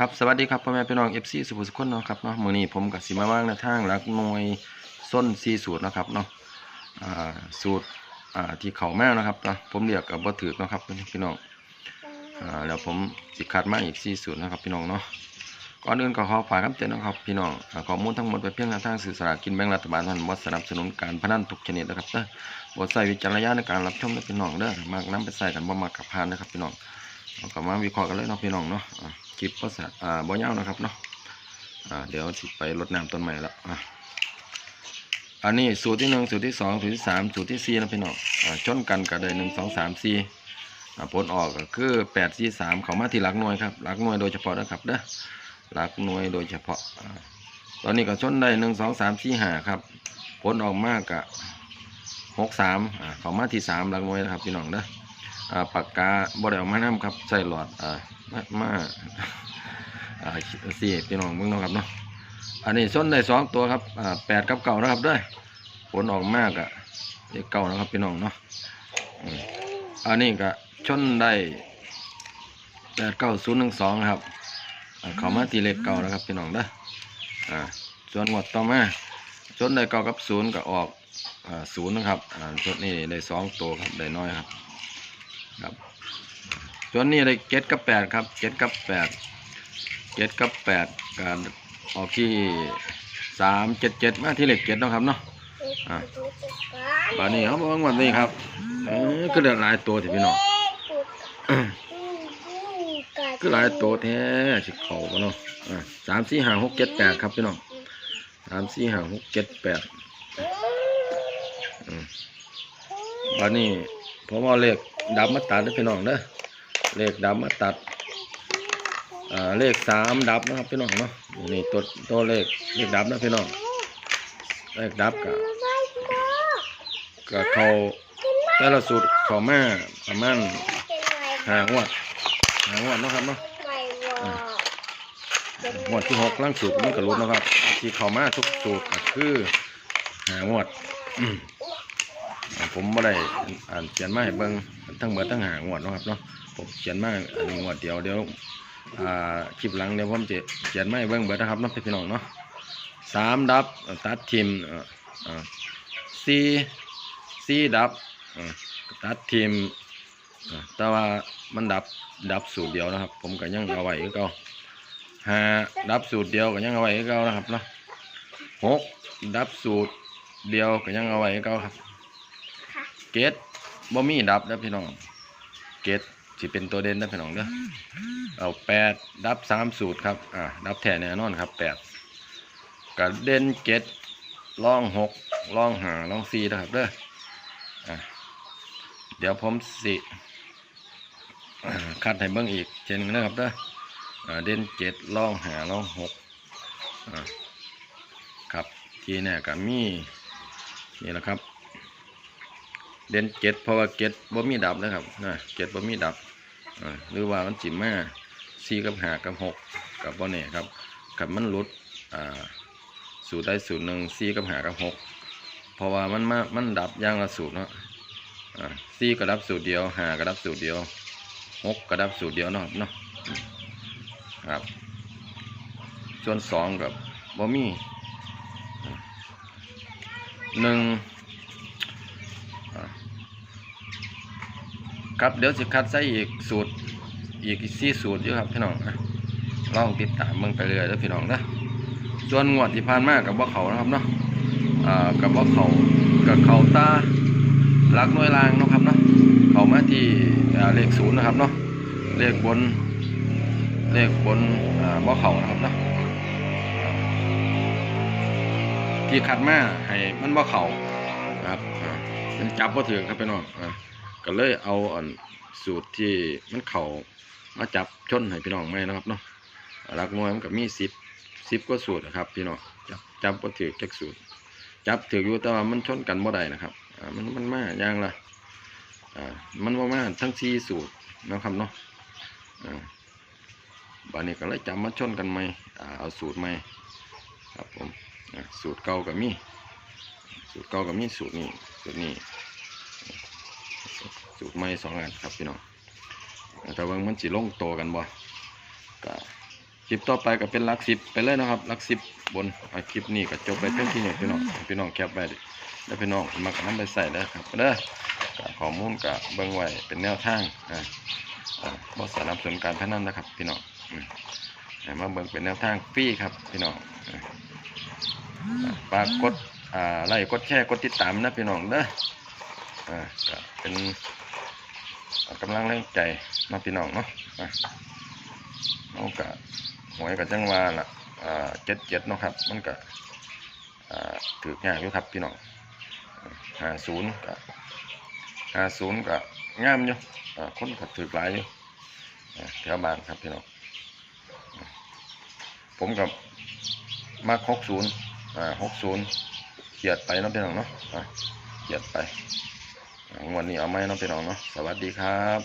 ครับสวัสดีครับพ่อแม่พี่น้อง FC สุภุสุคนเนาะครับเนาะมือนี้ผมกับสิมาว่างในทางหลักหน่วยส้น4สูตรนะครับเนาะสูตรที่เข้ามาเนะครับเนาะผมเรียกกับบ่ถูกเนะครับพี่น้องอแล้วผมสิคัดมาอีก4สูตรนะครับพี่น้องเนาะก่อนอื่นก็ขอฝากคำเตือนนะครับพี่น้องข้อมูลทั้งหมดเป็นเพียงทางสื่อสารกินแบ่งรัฐบาลท่านั้นบ่สนับสนุนการพนันทุกชนิดนะครับเด้อบ่ใช้วิจารณญาณในการรับชมนะพี่น้องเด้อมากนํไปใส่กันบ่มักกับพานนะครับพี่น้องเราก็มาวิเคราะห์กันเลยเนาะพี่น้องเนาะ คลิปก็สะอ่าบ่ยาวนะครับเนาะอ่าเดี๋ยวสิไปรดน้ำต้นไม้แล้วอะอันนี้สูตรที่หนึ่งสูตรที่สองสูตรที่สามสูตรที่สี่นะพี่น้องอ่าชนกันก็ได้หนึ่งสองสามสี่อ่าผลออกก็คือแปดสี่สามเขามาที่หลักหน่วยครับหลักหน่วยโดยเฉพาะนะครับเด้อหลักหน่วยโดยเฉพาะอ่าตอนนี้ก็ชนได้หนึ่งสองสามสี่ห้าครับ ผลออกมากกะหกสามอ่าเขามาที่สามหลักหน่วยนะครับพี่น้องเด้ออ่าปากกาบ่ได้เออกมานํครับใส่หลอดอ่า มามาอ่าสี่พี่น้องเบิ่งนาะครับเนาะอันนี้ส้นได้สองตัวครับอ่าแปดกับเก่านะครับด้วยผลออกมากอะเลขเก่านะครับพี่น้องเนาะอันนี้ก็ชนได้แปดเก้าศูนย์หนึ่งสองครับเขามาตีเลขเก่านะครับพี่น้องเด้ออ่าส่วนงวดต่อมาชนได้เก้ากับศูนย์ก็ออกศูนย์นะครับอ่าชุดนี้ได้สองตัวครับได้น้อยครับครับ ส่วนนี้ได้เก็ดกับแปดครับเก็ดกับแปดเก็ดกับแปดการออกที่สามเจ็ดเจ็ดมาที่เหล็กเจ็ดนะครับเนาะอ่าบานนี้เขาบอกว่าวันนี้ครับเออก็ได้หลายตัวที่พี่น้องก็หลายตัวแท้สิเขาเนาะสามสี่ห้าหกเจ็ดแปดครับพี่น้องสามสี่ห้าหกเจ็ดแปดบานนี้ผมเอาเลขดับมาตัดเด้พี่น้องเด้อ เลขดับมาตัดเลขสามดับนะครับพี่น้องเนาะนี่ตัวตัวเลขเลขดับนะพี่น้องเลขดับกับกับเขาแต่ละสูตรเขามาประมาณหางวดหางวดนะครับเนาะงวดที่หกล่างสูตรมันก็รู้นะครับ ที่เขามาทุกสูตรก็คือหางวดผมไม่ได้อ่านเขียนมาให้เบิ่ง ทั้งหมดทั้งหางวดเนาะครับเนาะผมเขียนมาอันนี้งวดเดียวเดี๋ยวอ่าคลิปหลังเดี๋ยวผมจะเขียนไม่เบิ่งเบิดนะครับเน้องพี่น้องเนาะสามดับตัดทิมอ่าสี่สี่ดับตัดทิมแต่ว่ามันดับดับสูตรเดียวนะครับ ผมก็ยังเอาไว้คือเก่าห้าดับสูตรเดียวก็ยังเอาไว้คือเก่านะครับเนาะหกดับสูตรเดียวก็ยังเอาไว้คือเก่าครับเกต บ่มีดับนะพี่น้องเกตสิเป็นตัวเด่นนะพี่น้องเด้อเอาแปดดับสามสูตรครับอ่าดับแท้แน่นอนครับแปดกับเด่นเจ็ดล่องหกล่องหาล่องสี่นะครับเด้ออ่าเดี๋ยวผมสิคัดให้เบิ่งอีกเช่นนนะครับเด้อเด่นเจ็ดล่องหาล่องหกครับทีเนี่ยกับมีนี่แหละครับ เด่นเจ็ดเพราะว่าเจ็ดบ่มีดับนะครับนะเจ็ดบ่มีดับหรือว่ามันจิมมาสี่กับหากับหกกับบ่เนี่ยครับกับมันลดอ่าสูตรได้สูตรหนึ่งสี่กับหากับหกเพราะว่ามันมามันดับย่างละสูตรเนาะอ่าสี่ก็ดับสูตรเดียวหาก็ดับสูตรเดียวหกก็ดับสูตรเดียวเนาะเนาะครับส่วนสองกับบ่มีอ่าหนึ่งอ่า ครับเดี๋ยวสิคัดใส่อีกสูตรอีกสี่สูตรอยู่ครับพี่น้องนะลองติดตามเบิ่งไปเรื่อยแล้วพี่น้องนะส่วนงวดที่ผ่านมากับว่าเขานะครับเนาะกับว่าเขากับเขาตาลักน่วยรางนะครับเนาะเขามาที่เลขศูนย์นะครับเนาะเลขบนเลขบนอ่าว่าเขานะครับเนาะที่คัดมาให้มันว่าเขาครับมันจับว่าถือครับพี่น้องอ่า ก็เลยเอาอันสูตรที่มันเข่ามาจับชนให้พี่น้องไหมนะครับเนาะหลักหน่วยมันก็มีสิบสิบก็สูตรนะครับ พี่น้องจับจับก็ถือจักสูตร จับถืออยู่แต่ว่ามันชนกันบ่ได้นะครับมันมันมาอย่างละอ่ามันว่ามาทั้งสี่สูตรนะครับเนาะอ่าบานนี้ก็เลยจับมาชนกันไหมอ่าเอาสูตรไหมครับผมสูตรเก่ากับมีสูตรเก่ากับมีสูตรนี้สูตรนี้ สูตรใหม่สองอันครับพี่น้องแต่ว่ามันสิลงโตกันบ่ก็คลิปต่อไปก็เป็นลักสิบไปเลยนะครับลักสิบบนคลิปนี้ก็จบไปเพียงที่นี้พี่น้องพี่น้องแคปไว้ดิแล้วพี่น้องมักน้ำไปใส่เด้อครับเด้อก็ข้อมูลก็เบิ่งไว้เป็นแนวทางอ่าอ่าบ่สนับสนุนการพนันนะครับ พี่น้องมาเบิ่งเป็นแนวทางฟรีครับพี่น้องอ่าอ่าฝากกดอ่าไลค์กดแชร์กดติดตามนะพี่น้องเด้อ อ่าก็เป็นกำลังแรงใจเนาะพี่น้องเนาะอะเอากะหวยกับจังหวาละอ่าเจ็ดเจ็ดเนาะครับ มันก็อ่าถือยากอยู่ครับพี่น้องห้าศูนย์กับห้าศูนย์กับงามอยู่อ่าคนก็ถือหลายอยู่แถวบ้านครับพี่น้องผมกับมาหกศูนย์อ่าหกศูนย์เขียดไปเนาะพี่น้องเนาะอ่าเขียดไป งวันนี้เอาไหมน้องพี่น้องเนาะสวัสดีครับ